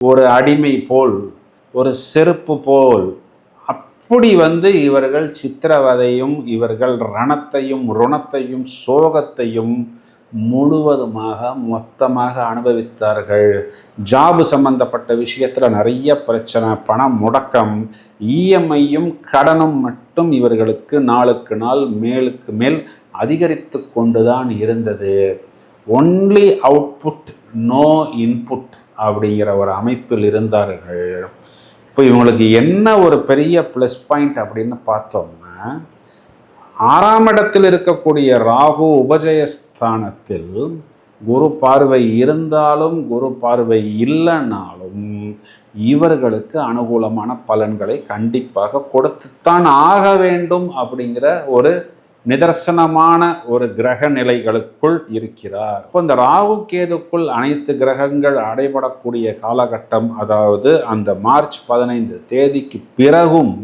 ஒரு அடிமை போல் ஒரு செருப்பு போல். அப்படி வந்து இவர்கள் சித்திரவதையும் இவர்கள் ரணத்தையும் ருணத்தையும் சோகத்தையும் முழுவதுமாக மொத்தமாக அனுபவித்தார்கள். ஜாபு சம்பந்தப்பட்ட விஷயத்தில் நிறைய பிரச்சனை பணம் முடக்கம் இஎம்ஐயும் கடனும் மட்டும் இவர்களுக்கு நாளுக்கு நாள் மேலுக்கு மேல் அதிகரித்து கொண்டுதான் இருந்தது. ஒன்லி அவுட்புட் நோ இன்புட் அப்படிங்கிற ஒரு அமைப்பில் இருந்தார்கள். இப்போ இவங்களுக்கு என்ன ஒரு பெரிய ப்ளஸ் பாயிண்ட் அப்படின்னு பார்த்தோம்னா ஆறாம் இடத்தில் இருக்கக்கூடிய ராகு உபஜயஸ்தானத்தில் குரு பார்வை இருந்தாலும் குரு பார்வை இல்லைனாலும் இவர்களுக்கு அனுகூலமான பலன்களை கண்டிப்பாக கொடுத்துத்தான் ஆக வேண்டும் அப்படிங்கிற ஒரு நிதர்சனமான ஒரு கிரக நிலைகளுக்குள் இருக்கிறார். இப்போ இந்த ராகு கேதுக்குள் அனைத்து கிரகங்கள் அடைபடக்கூடிய காலகட்டம் அதாவது அந்த மார்ச் பதினைந்து தேதிக்கு பிறகும்